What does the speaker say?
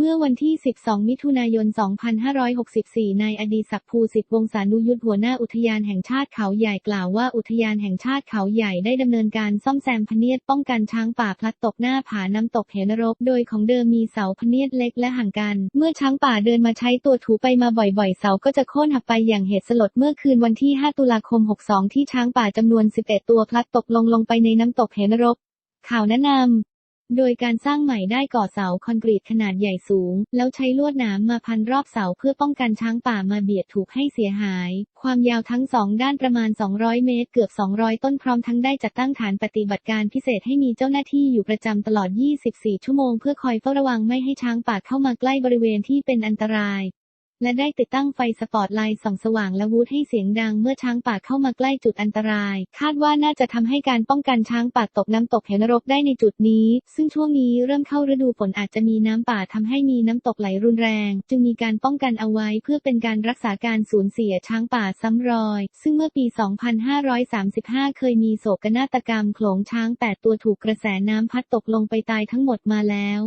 เมื่อวันที่ 12 มิถุนายน 2564 นายอดีศักดิ์ภูสิทธิ์วงศานุยุทธหัวหน้าอุทยานแห่งชาติเขาใหญ่กล่าวว่าอุทยานแห่งชาติเขาใหญ่ได้ดำเนินการซ่อมแซมพเนียดป้องกันช้างป่าพลัดตกหน้าผาน้ำตกเหนรก โดยของเดิมมีเสาพเนียดเล็กและห่างกัน เมื่อช้างป่าเดินมาใช้ตัวถูไปมาบ่อยๆ เสาก็จะโค่นหักไปอย่างเหตุสลดเมื่อคืนวันที่ 5 ตุลาคม 62 ที่ช้างป่าจำนวน 11 ตัวพลัดตกลงลงไปในน้ำตกเหนรกข่าวแนะนำ โดยการสร้างใหม่ได้ก่อเสาคอนกรีตขนาดใหญ่สูง แล้วใช้ลวดหนามมาพันรอบเสาเพื่อป้องกันช้างป่ามาเบียดถูกให้เสียหาย ความยาวทั้งสองด้านประมาณ 200 เมตร เกือบ 200 ต้นพร้อมทั้งได้จัดตั้งฐานปฏิบัติการพิเศษให้มีเจ้าหน้าที่อยู่ประจำตลอด 24 ชั่วโมงเพื่อคอยเฝ้าระวังไม่ให้ช้างป่าเข้ามาใกล้บริเวณที่เป็นอันตราย และได้ติดตั้งไฟสปอตไลท์ส่องสว่างและวูดให้เสียงดังเมื่อช้างป่าเข้ามาใกล้จุดอันตราย คาดว่าน่าจะทำให้การป้องกันช้างป่าตกน้ำตกเหวนรกได้ในจุดนี้ ซึ่งช่วงนี้เริ่มเข้าฤดูฝนอาจจะมีน้ำป่าทำให้มีน้ำตกไหลรุนแรง จึงมีการป้องกันเอาไว้เพื่อเป็นการรักษาการสูญเสียช้างป่าซ้ำรอย ซึ่งเมื่อปี 2535 เคยมีโศกนาฏกรรมโขลงช้าง 8 ตัวถูกกระแสน้ำพัดตกลงไปตายทั้งหมดมาแล้ว